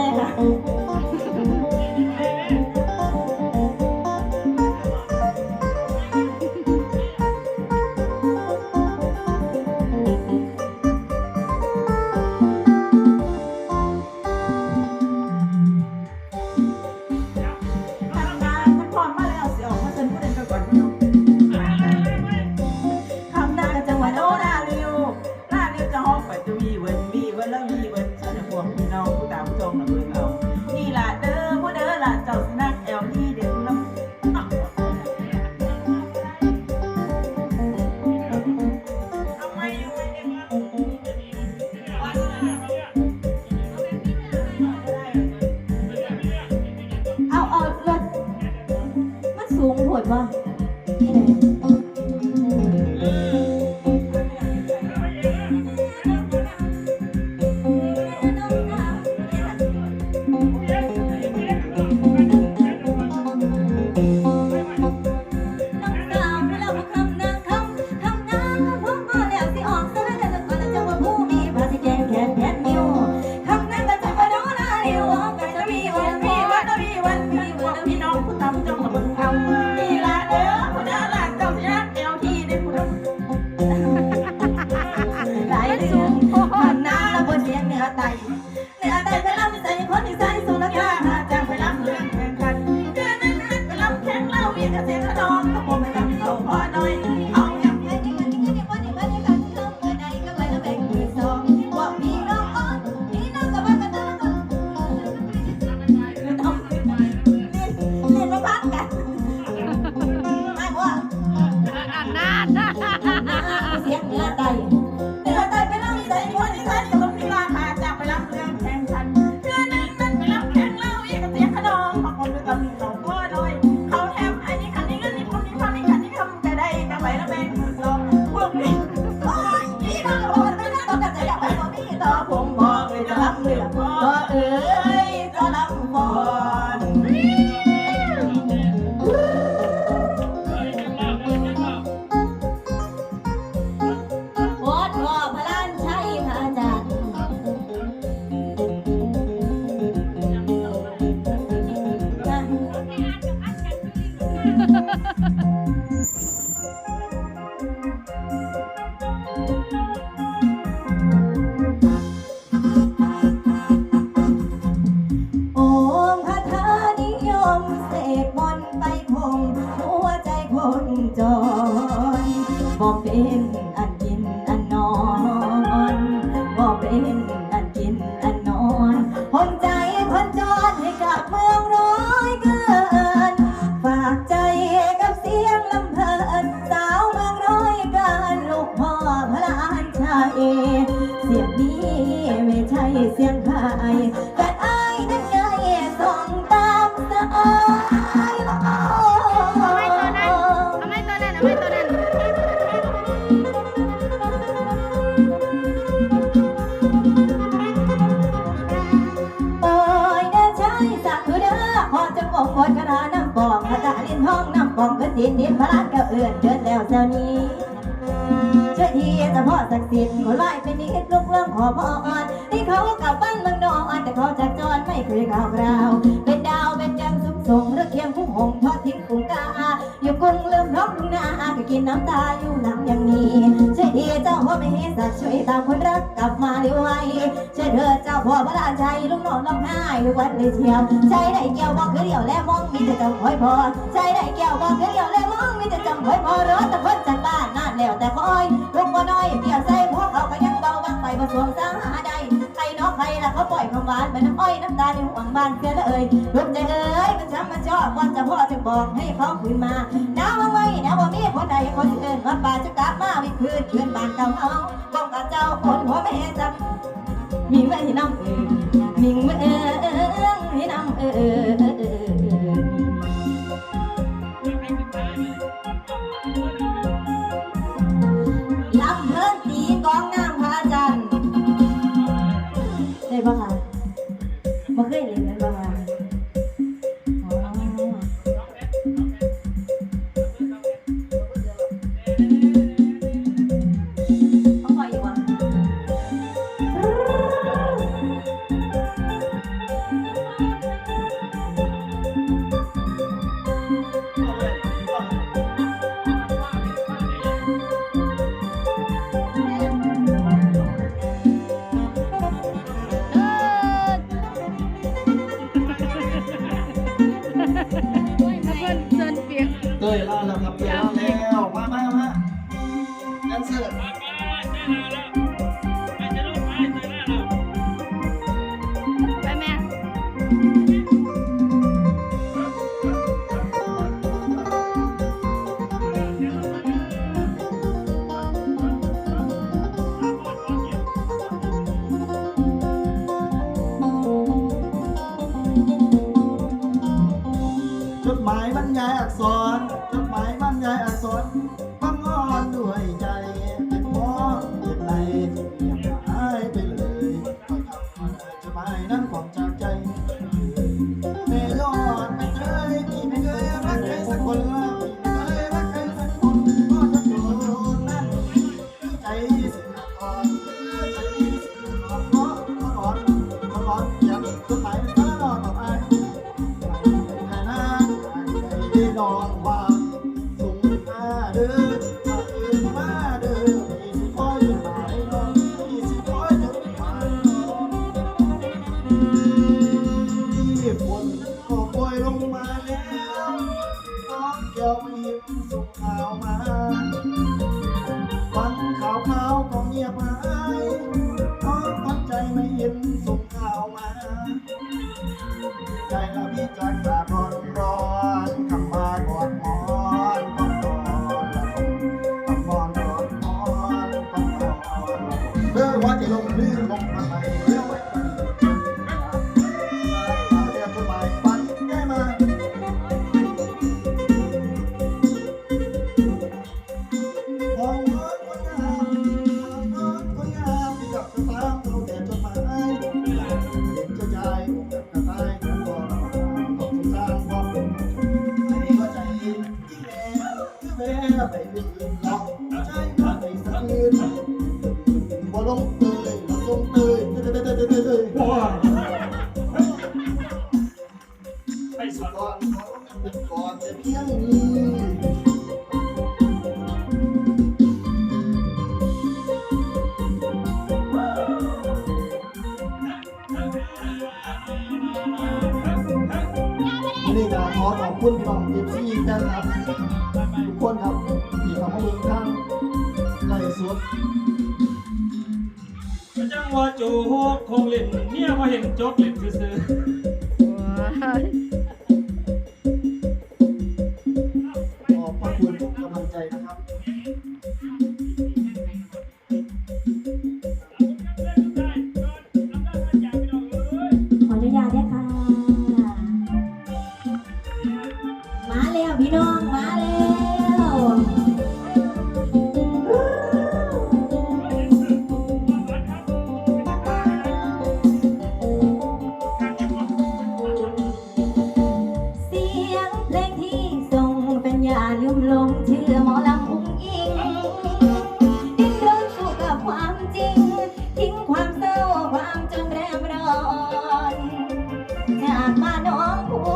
来，来，来。吗？Natalia. ติดนิดพระราชก้าเอื่นเดินแล้วเจ้านี้เชื่ยทีเฉพาอศักดิ์สิทธิ์ขอไหวเป็นนิดลุกเรื่องขอพออ่อนให้เขากลับบ้านเมืองนอนแต่เขาจากจอนไม่เคยข่าวกราว เป็นดาวเป็นจังสุขสงหรือเคียงผู้หงทอดทิ้งกุ้งกาอยู่กรุงเริ่ม หน้าก็กินน้ำตาอยู่น้ำยังมีเช่วยดีเจ้าพ่อไม่ให้สักช่วยตามคนรักกลับมาเร็วไวเช่วเธอเจ้าพ่อพระราชัยลูกน้องร้องไห้ทุกวันเลยเชียวใจได้เกี่ยวบอกเดียวแล้วมองมีแต่จำหอยพอใจได้เกี่ยวบอกเดียวแล้วมองมีแต่จำหอยพอรถตะพ้นจากบ้านนั่นแล้วแต่คอยลูกบ่น้อยเกี่ยวใส่พวกเขาก็ยังเบาบางไปผสมสังหา ยน้ำหวานไปน้ำอ้อยน้ำตาในห่วงบ้านเสียละเอ่ยลูกใจเอ้ยมันช้ำมันชอบวันจะพ่อจะบอกให้เขาคุยมาน้ำว่าไม่น้ำว่ามีคนใดคนเกินว่าป่าจะกลับมาวิคืนคืนบ้านเก่าเอาบ้องกับเจ้าคนหัวแม่จักมีไว้น้ำเอ่ยมิงเมืองนี่น้ำเอ่ย เลยล่าแล้วครับเยอะแล้วมามามาแดนเซอร์ไปแม่จดหมายบรรยายอักษร ฝนก็โปรยลงมาแล้วน้องแก้วพิมพ์ส่งข่าวมาฟังข่าวข่าวก็เงียบหายน้องพักใจไม่เห็นส่งข่าวมา ใจละพี่จันทรอนคำมาก่อนมอนก่อนมอนร้อนมอน ขอขอบคุณพี่น้องเอฟซีแฟนครับทุกคนครับที่ทำให้เมืงข้างไล่สุดจังว่าจูโฮกคงเล่นเนี่ยพอเห็นจกเล่นซื้อานมาน้องผู้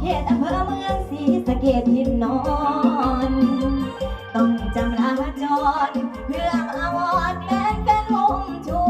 เขตอำเภอเมืองศรีสะเกดหินนอน ต้องจำลาจรเพื่ออาวรแม่นเป็นลมชู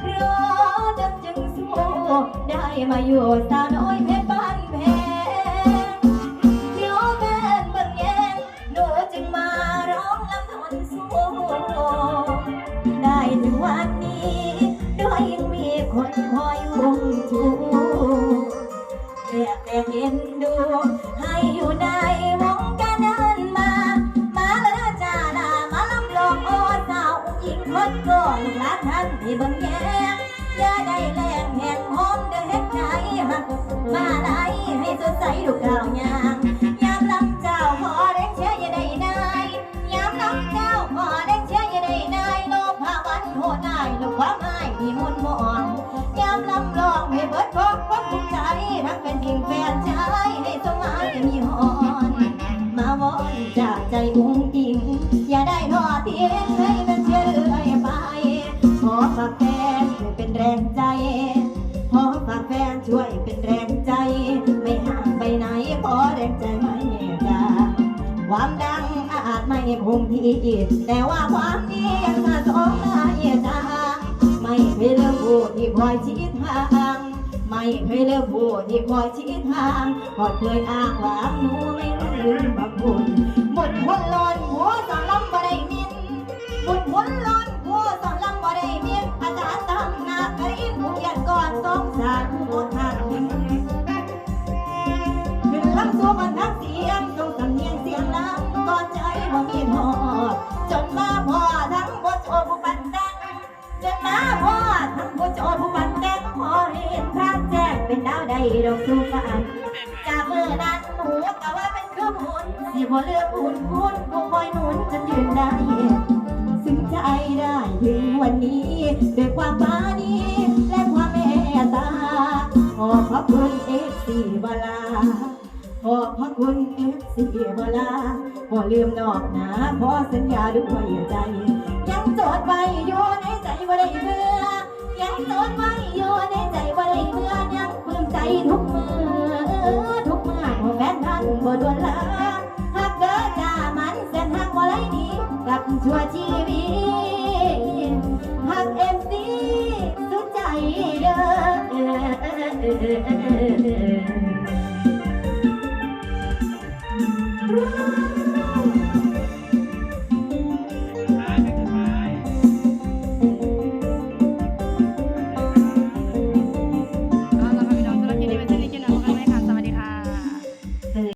เพราะจะจึงสู้ได้มาอยู่ตาน้อยเพชรบ้านแพงเที่ยวแม่นเบิ่งแงหนูจึงมาร้องลำทนสู้ได้ถึงวัน again. คงที่แต่ว่าความนี้ยังมาสองลายจางไม่เคยเลิกพูดที่คอยชี้ทางไม่เคยเลิกพูดที่คอยชี้ทางพอเคยอ้างว่าหนูไม่ลืมบางคนหมดคนลอนหัวสารลำบะได้มินหมดคนลอน ได้ดอกทุกอันจากมือนั้นหนูกะว่าเป็นเครื่องหุ่นสิบ่เลือกหุ่นหุ่นก็คอยหนุนจนยืนได้ซึ้งใจได้ถึงวันนี้ด้วยความปานี้และความเมตตาขอบพระคุณเอฟซีบลาขอบพระคุณเอฟซีบลาขอลืมนอกนะขอสัญญาด้วยใจ ยังจดไว้อยู่ในใจว่าได้เมื่อยังจดไว้อยู่ในใจว่าได้เมื่อนะ ทุกมือทุกเมื่อของแฟนท่านบ่ดวนละหากเกิดจ้ามันเส้นทางว่าไรดีกับชั่วชีวิตหากเอ็มซีสุดใจเด้อ